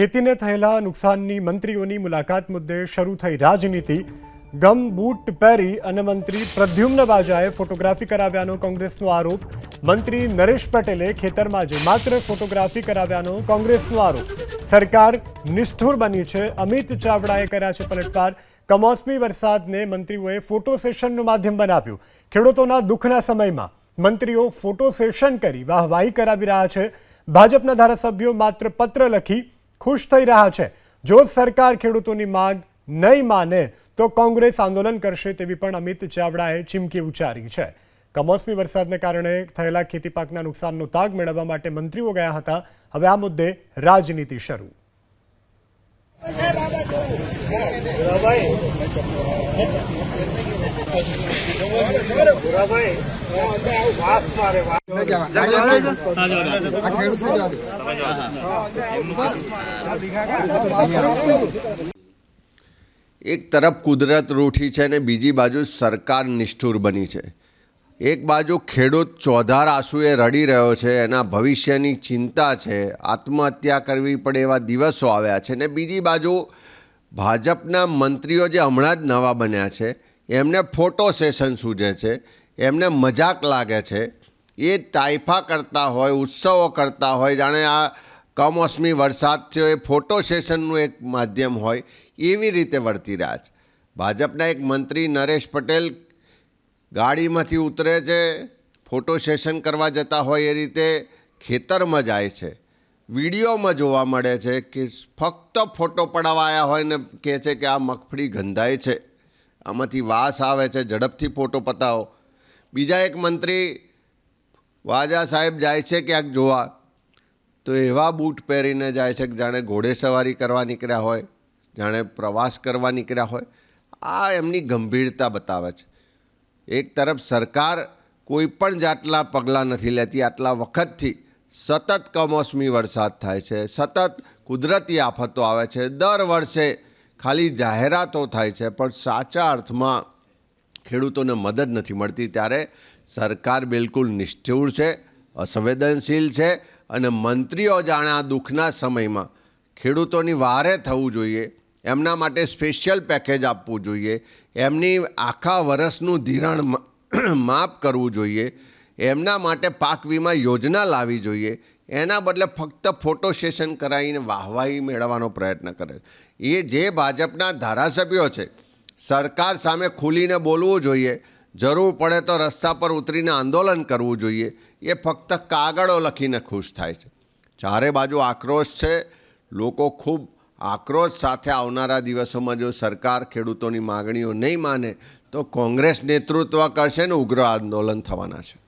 ખેતીને થયેલા નુકસાનની મંત્રીઓની મુલાકાત મુદ્દે શરૂ થઈ રાજનીતિ. ગમ બૂટ પહેરી અને મંત્રી પ્રદ્યુમ્ન બાજાએ ફોટોગ્રાફી કરાવ્યાનો કોંગ્રેસનો આરોપ. મંત્રી નરેશ પટેલે ખેતરમાં જે માત્ર ફોટોગ્રાફી કરાવ્યાનો કોંગ્રેસનો આરોપ. સરકાર નિષ્ઠુર બની છે. અમિત ચાવડાએ કર્યા છે પલટવાર. કમોસમી વરસાદને મંત્રીઓએ ફોટો સેશનનું માધ્યમ બનાવ્યું. ખેડૂતોના દુઃખના સમયમાં મંત્રીઓ ફોટો સેશન કરી વાહવાહી કરાવી રહ્યા છે. ભાજપના ધારાસભ્યો માત્ર પત્ર લખી ખુશ થઈ રહ્યા છે. જો સરકાર ખેડૂતોની માંગ નહીં માને, તો કોંગ્રેસ આંદોલન કરશે તેવી પણ અમિત ચાવડાએ ચીમકી ઉચ્ચારી છે. કમોસમી વરસાદને કારણે થયેલા ખેતી પાકના નુકસાનનો તાગ મેળવવા માટે મંત્રીઓ ગયા હતા. હવે આ મુદ્દે રાજનીતિ શરૂ. એક તરફ કુદરત રૂઠી છે ને બીજી બાજુ સરકાર નિષ્ઠુર બની છે. એક બાજુ ખેડૂત ચોધાર આંસુએ રડી રહ્યો છે, એના ભવિષ્યની ચિંતા છે, આત્મહત્યા કરવી પડે એવા દિવસો આવ્યા છે ને બીજી બાજુ ભાજપના મંત્રીઓ જે હમણાં જ નવા બન્યા છે, એમને ફોટો સેશન સૂજે છે, એમને મજાક લાગે છે. એ તાઇફા કરતા હોય, ઉત્સવો કરતા હોય, જાણે આ કમોસમી વરસાદ થયો, એ ફોટો સેશનનું એક માધ્યમ હોય, એવી રીતે વર્તી રહ્યા છે. ભાજપના એક મંત્રી નરેશ પટેલ ગાડીમાંથી ઉતરે છે, ફોટો સેશન કરવા જતા હોય એ રીતે ખેતરમાં જાય છે. વિડીયોમાં જોવા મળે છે કે ફક્ત ફોટો પડાવાયા હોય ને કહે છે કે આ મગફળી ગંધાય છે. આમાંથી વાસ આવે છે, ઝડપથી ફોટો પતાવો. બીજા એક મંત્રી, વાજા સાહેબ જાય છે ક્યાંક જોવા. તો એવા બૂટ પહેરીને જાય છે કે જાણે ઘોડે સવારી કરવા નીકળ્યા હોય, જાણે પ્રવાસ કરવા નીકળ્યા હોય. આ એમની ગંભીરતા બતાવે છે. એક તરફ સરકાર કોઈ પણ જાતલા પગલાં નથી લેતી, આટલા વખતથી સતત કમોસમી વરસાદ થાય છે, સતત કુદરતી આફતો આવે છે. દર વર્ષે ખાલી જાહેરાતો થાય છે, પણ સાચા અર્થમાં ખેડૂતોને મદદ નથી મળતી. ત્યારે સરકાર બિલકુલ નિષ્ઠુર છે, અસંવેદનશીલ છે અને મંત્રીઓ જાણે આ દુઃખના સમયમાં ખેડૂતોની વારે થવું જોઈએ, એમના માટે સ્પેશિયલ પેકેજ આપવું જોઈએ, એમની આખા વર્ષનું ધિરાણ માફ કરવું જોઈએ. એમના માટે પાક વીમા યોજના લાવવી જોઈએ. એના બદલે ફક્ત ફોટો સેશન કરાવીને વાહવાહી મેળવવાનો પ્રયત્ન કરે. એ જે ભાજપના ધારાસભ્યો છે, સરકાર સામે ખુલીને બોલવું જોઈએ. જરૂર પડે તો રસ્તા પર ઉતરીને આંદોલન કરવું જોઈએ. એ ફક્ત કાગળો લખીને ખુશ થાય છે. ચારે બાજુ આક્રોશ છે. લોકો ખૂબ આક્રોશ સાથે આવનારા દિવસોમાં જો સરકાર ખેડૂતોની માગણીઓ નહીં માને, તો કોંગ્રેસ નેતૃત્વ કરશે ને ઉગ્ર આંદોલન થવાના છે.